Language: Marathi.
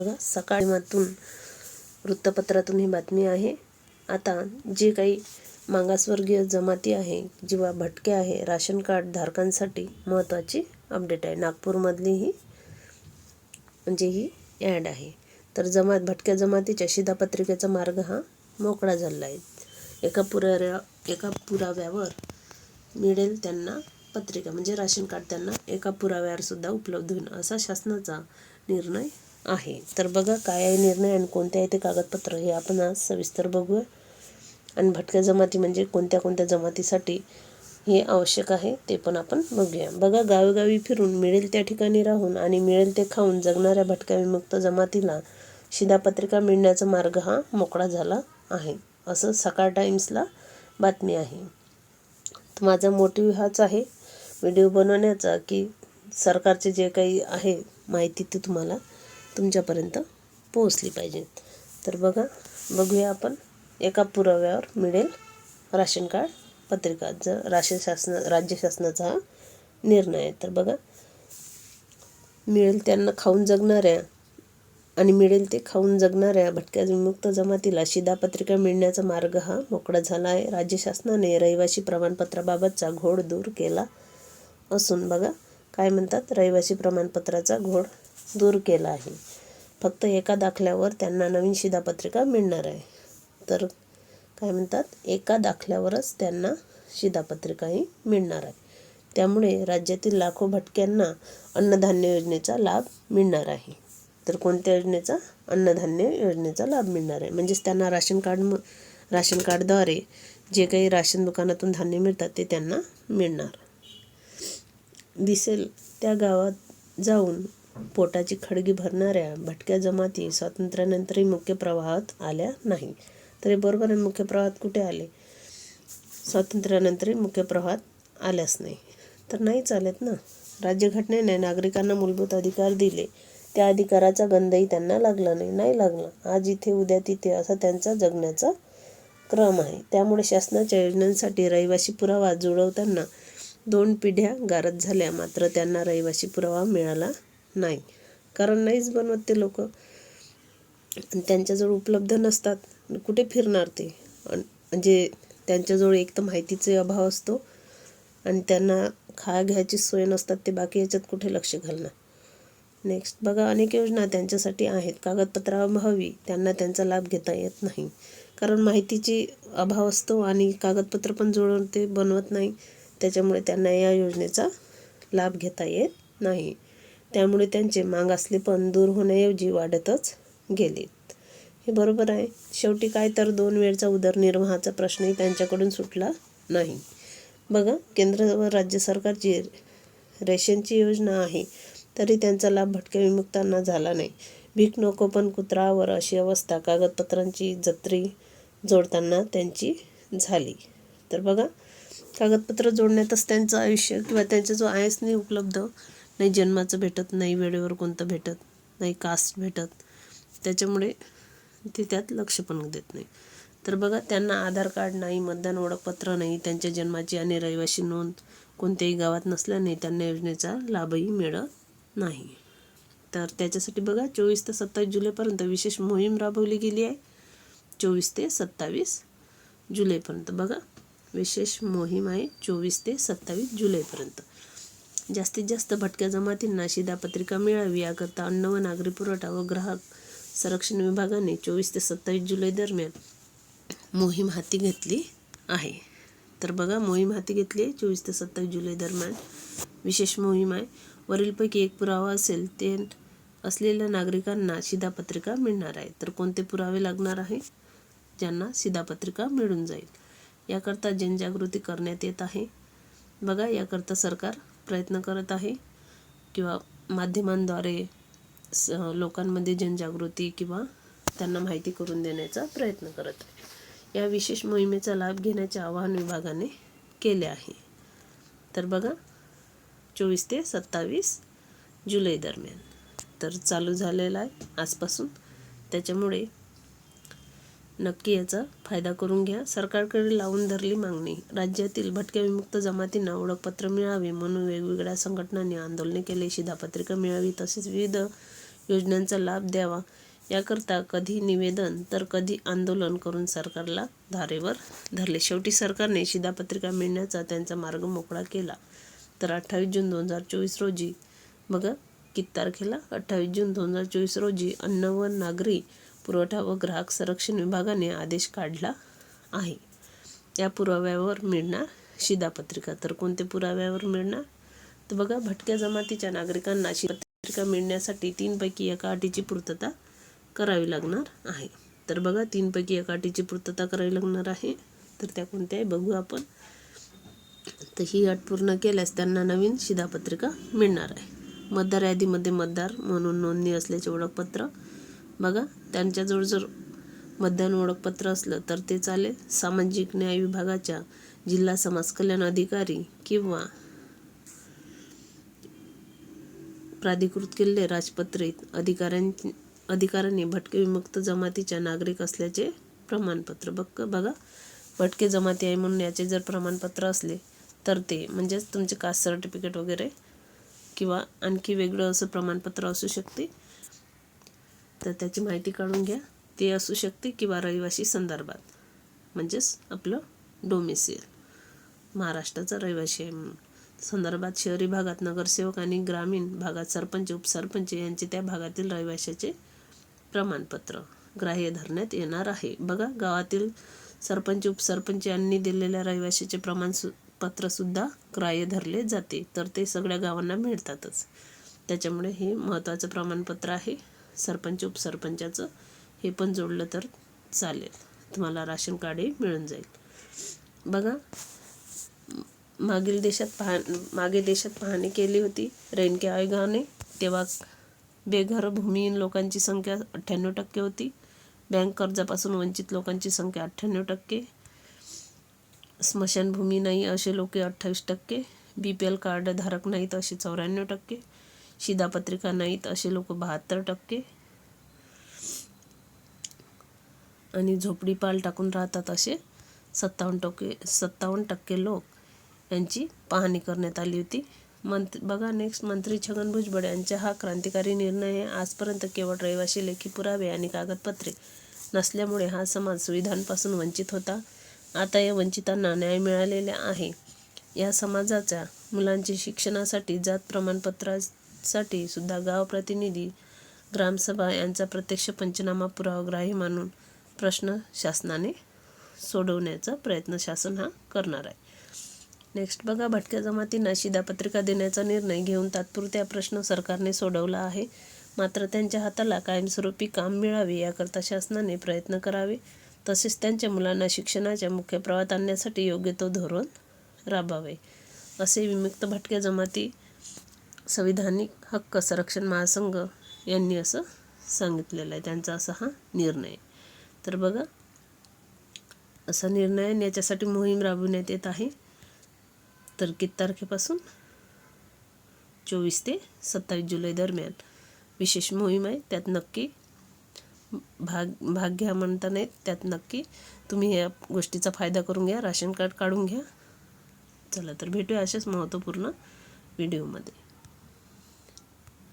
बघा सकाळी मातून वृत्तपत्रातून ही बातमी आहे. आता जे काही मागासवर्गीय जमाती आहे किंवा भटके आहे राशन कार्ड धारकांसाठी महत्त्वाची अपडेट आहे. नागपूरमधली ही म्हणजे ही ॲड आहे. तर जमात भटक्या जमातीच्या शिधापत्रिकेचा मार्ग हा मोकळा झाला आहे. एका पुराव्या एका पुराव्यावर मिळेल त्यांना पत्रिका म्हणजे राशन कार्ड त्यांना एका पुराव्यावर सुद्धा उपलब्ध होईल असा शासनाचा निर्णय आहे. तर बघा काय आहे निर्णय आणि कोणते आहे ते कागदपत्र हे आपण आज सविस्तर बघूया. आणि भटक्या जमाती म्हणजे कोणत्या कोणत्या जमातीसाठी हे आवश्यक आहे ते पण आपण बघूया. बघा गावोगावी फिरून मिळेल त्या ठिकाणी राहून आणि मिळेल ते खाऊन जगणाऱ्या भटक्या विमुक्त जमातीला शिधापत्रिका मिळण्याचा मार्ग हा मोकळा झाला आहे. असं सकाळ टाईम्सला बातमी आहे. तर माझा मोटिव्ह हाच आहे व्हिडिओ बनवण्याचा की सरकारचे जे काही आहे माहिती ती तुम्हाला तुमच्यापर्यंत पोहोचली पाहिजे. तर बघा बघूया आपण एका पुराव्यावर मिळेल राशन कार्ड पत्रिका जर राशन शासना राज्य शासनाचा हा निर्णय. आहे तर बघा मिळेल त्यांना खाऊन जगणाऱ्या आणि मिळेल ते खाऊन जगणाऱ्या भटक्या विमुक्त जमातीला शिधापत्रिका मिळण्याचा मार्ग हा मोकळा झाला आहे. राज्य शासनाने रहिवासी प्रमाणपत्राबाबतचा घोड दूर केला असून बघा काय म्हणतात? रहिवासी प्रमाणपत्राचा घोड दूर केला आहे. फक्त एका दाखल्यावर त्यांना नवीन शिधापत्रिका मिळणार आहे. तर काय म्हणतात? एका दाखल्यावरच त्यांना शिधापत्रिकाही मिळणार आहे. त्यामुळे राज्यातील लाखो भटक्यांना अन्नधान्य योजनेचा लाभ मिळणार आहे. तर कोणत्या योजनेचा? अन्नधान्य योजनेचा लाभ मिळणार आहे. म्हणजेच त्यांना राशन कार्ड म राशन कार्डद्वारे जे काही राशन दुकानातून धान्य मिळतात ते त्यांना मिळणार. दिसेल त्या गावात जाऊन पोटाची खडगी भरणाऱ्या भटक्या जमाती स्वातंत्र्यानंतरही मुख्य प्रवाहात आल्या नाही. तरी बरोबर आहे मुख्य प्रवाहात कुठे आले? स्वातंत्र्यानंतरही मुख्य प्रवाहात आल्याच नाही. तर नाही चालत ना. राज्यघटनेने नागरिकांना मूलभूत अधिकार दिले. त्या अधिकाराचा गंधही त्यांना लागला नाही नाही लागला. आज इथे उद्या तिथे असा त्यांचा जगण्याचा क्रम आहे. त्यामुळे शासनाच्या योजनांसाठी रहिवासी पुरावा जुळवताना दोन पिढ्या गारद झाल्या. मात्र त्यांना रहिवासी पुरावा मिळाला नाही. कारण नाहीच बनवत ते लोक. त्यांच्याजवळ उपलब्ध नसतात. कुठे फिरणार ते? म्हणजे त्यांच्याजवळ एक तर माहितीचे अभाव असतो. आणि त्यांना खा घ्यायची सोय नसतात. ते बाकी याच्यात कुठे लक्ष घालणार? नेक्स्ट बघा अनेक योजना त्यांच्यासाठी आहेत. कागदपत्राअभावी त्यांना त्यांचा लाभ घेता येत नाही. कारण माहितीची अभाव असतो आणि कागदपत्र पण जुळवून ते बनवत नाही. त्याच्यामुळे त्यांना या योजनेचा लाभ घेता येत नाही. त्यामुळे त्यांचे मागासले पण दूर होण्याऐवजी वाढतच गेलेत. हे बरोबर आहे. शेवटी काय तर दोन वेळचा उदरनिर्वाहाचा प्रश्नही त्यांच्याकडून सुटला नाही. बघा केंद्र व राज्य सरकारची रेशनची योजना आहे तरी त्यांचा लाभ भटक्या विमुक्तांना झाला नाही. भीक नको पण कुत्रावर अशी अवस्था कागदपत्रांची जत्री जोडताना त्यांची झाली. तर बघा कागदपत्र जोडण्यातच त्यांचं आयुष्य किंवा त्यांचा जो आहेच उपलब्ध नाही जन्माचं भेटत नाही वेळेवर कोणतं भेटत नाही कास्ट भेटत. त्याच्यामुळे ते त्यात लक्ष पण देत नाही. तर बघा त्यांना आधार कार्ड नाही मतदान ओळखपत्र नाही त्यांच्या जन्माची आणि रहिवाशी नोंद कोणत्याही गावात नसल्याने त्यांना योजनेचा लाभही मिळत नाही. तर त्याच्यासाठी बघा चोवीस ते सत्तावीस जुलैपर्यंत विशेष मोहीम राबवली गेली आहे. चोवीस ते सत्तावीस जुलैपर्यंत बघा विशेष मोहीम आहे चोवीस ते सत्तावीस जुलैपर्यंत. जास्तीत जास्त भटक्या जमातींना शिधापत्रिका मिळावी याकरता अन्न व नागरी पुरवठा व ग्राहक संरक्षण विभागाने चोवीस ते सत्तावीस जुलै दरम्यान मोहीम हाती घेतली आहे. तर बघा मोहीम हाती घेतली आहे चोवीस ते सत्तावीस जुलै दरम्यान. विशेष मोहीम आहे. वरीलपैकी एक पुरावा असेल ते असलेल्या नागरिकांना शिधापत्रिका मिळणार आहे. तर कोणते पुरावे लागणार आहे? ज्यांना शिधापत्रिका मिळून जाईल. याकरता जनजागृती करण्यात येत आहे. बघा याकरता सरकार प्रयत्न करत आहे किंवा माध्यमांद्वारे स लोकांमध्ये जनजागृती किंवा त्यांना माहिती करून देण्याचा प्रयत्न करत आहे. या विशेष मोहिमेचा लाभ घेण्याचे आवाहन विभागाने केले आहे. तर बघा चोवीस ते सत्तावीस जुलै दरम्यान. तर चालू झालेला आहे आजपासून. त्याच्यामुळे नक्की याचा फायदा करून घ्या. सरकारकडे लावून धरली मागणी. राज्यातील भटक्या विमुक्त जमातींना ओळखपत्र मिळावे म्हणून वेगवेगळ्या संघटनांनी आंदोलने केले. शिधापत्रिका मिळावी तसेच विविध योजनांचा लाभ द्यावा. याकरता कधी निवेदन तर कधी आंदोलन करून सरकारला धारेवर धरले. शेवटी सरकारने शिधापत्रिका मिळण्याचा त्यांचा मार्ग मोकळा केला. तर अठ्ठावीस जून दोन हजार चोवीस रोजी बघा किती तारखेला? अठ्ठावीस जून दोन हजार चोवीस रोजी अन्न व नागरी पुरवठा व ग्राहक संरक्षण विभागाने आदेश काढला आहे. या पुराव्यावर मिळणार शिधापत्रिका. तर कोणत्या पुराव्यावर मिळणार? तर बघा भटक्या जमातीच्या नागरिकांना शिधापत्रिका मिळण्यासाठी तीनपैकी एका अटीची पूर्तता करावी लागणार आहे. तर बघा तीनपैकी एका अटीची पूर्तता करावी लागणार आहे. तर त्या कोणत्या आहे? बघू आपण. तर ही अट पूर्ण केल्यास त्यांना नवीन शिधापत्रिका मिळणार आहे. मतदार यादीमध्ये मतदार म्हणून नोंदणी असल्याचे ओळखपत्र बघा त्यांच्याजवळ जर मतदान ओळखपत्र असलं तर ते चालेल. सामाजिक न्याय विभागाच्या जिल्हा समाज कल्याण अधिकारी किंवा प्राधिकृत केलेले राजपत्रित अधिकाऱ्यां अधिकाऱ्यांनी भटके विमुक्त जमातीच्या नागरिक असल्याचे प्रमाणपत्र बघ बघा. भटके जमाती आहे म्हणून याचे जर प्रमाणपत्र असले तर ते म्हणजेच तुमचे कास्ट सर्टिफिकेट वगैरे किंवा आणखी वेगळं असं प्रमाणपत्र असू शकते. तर त्याची माहिती काढून घ्या. ते असू शकते किंवा रहिवासी संदर्भात. म्हणजेच आपलं डोमिसिल महाराष्ट्राचा रहिवासी आहे म्हणून. संदर्भात शहरी भागात नगरसेवक आणि ग्रामीण भागात सरपंच उपसरपंच यांचे त्या भागातील रहिवाशाचे प्रमाणपत्र ग्राह्य धरण्यात येणार आहे. बघा गावातील सरपंच उपसरपंच यांनी दिलेल्या रहिवाशाचे प्रमाण सु पत्रसुद्धा ग्राह्य धरले जाते. तर ते सगळ्या गावांना मिळतातच. त्याच्यामुळे हे महत्त्वाचं प्रमाणपत्र आहे. सरपंच उपसरपंचाचं हे पण जोडलं तर चालेल. तुम्हाला राशन कार्डही मिळून जाईल. बघा मागील देशात पाह मागे देशात पाहणी केली होती रेणके आयोगाने तेव्हा बेघर भूमिहीन लोकांची संख्या अठ्ठ्याण्णव टक्के होती. बँक कर्जापासून वंचित लोकांची संख्या अठ्ठ्याण्णव टक्के. स्मशानभूमी नाही असे लोक अठ्ठावीस टक्के. बी पी एल कार्ड धारक नाहीत असे चौऱ्याण्णव टक्के. शिधापत्रिका नाहीत असे लोक बहात्तर टक्के. आणि झोपडी पाल टाकून राहतात असे सत्तावन्न टक्के सत्तावन्न टक्के लोक यांची पाहणी करण्यात आली होती. मंत बघा नेक्स्ट मंत्री छगन भुजबळ यांचा हा क्रांतिकारी निर्णय आहे. आजपर्यंत केवळ रहिवासी लेखी पुरावे आणि कागदपत्रे नसल्यामुळे हा समाज सुविधांपासून वंचित होता. आता या वंचितांना न्याय मिळालेला आहे. या समाजाच्या मुलांचे शिक्षणासाठी जात साठी सुद्धा गाव प्रतिनिधी ग्रामसभा यांचा प्रत्यक्ष पंचनामा पुरावाग्राही मानून प्रश्न शासनाने सोडवण्याचा प्रयत्न शासन हा करणार आहे. नेक्स्ट बघा भटक्या जमातींना शिधापत्रिका देण्याचा निर्णय घेऊन तात्पुरत्या प्रश्न सरकारने सोडवला आहे. मात्र त्यांच्या हाताला कायमस्वरूपी काम मिळावे याकरता शासनाने प्रयत्न करावे. तसेच त्यांच्या मुलांना शिक्षणाच्या मुख्य प्रवाहात आणण्यासाठी योग्य तो धोरण राबावे असे विमुक्त भटक्या जमाती संविधानिक हक्क संरक्षण महासंघ यांनी असं सांगितलेलं आहे. त्यांचा असा हा निर्णय. तर बघा असा निर्णय आणि याच्यासाठी मोहीम राबवण्यात येत आहे. तर किती तारखेपासून? चोवीस ते सत्तावीस जुलै दरम्यान. विशेष मोहीम आहे. त्यात नक्की भाग भाग घ्या म्हणता नाही. त्यात नक्की तुम्ही या गोष्टीचा फायदा करून घ्या. राशन कार्ड काढून घ्या. चला तर भेटूया अशाच महत्त्वपूर्ण व्हिडिओमध्ये.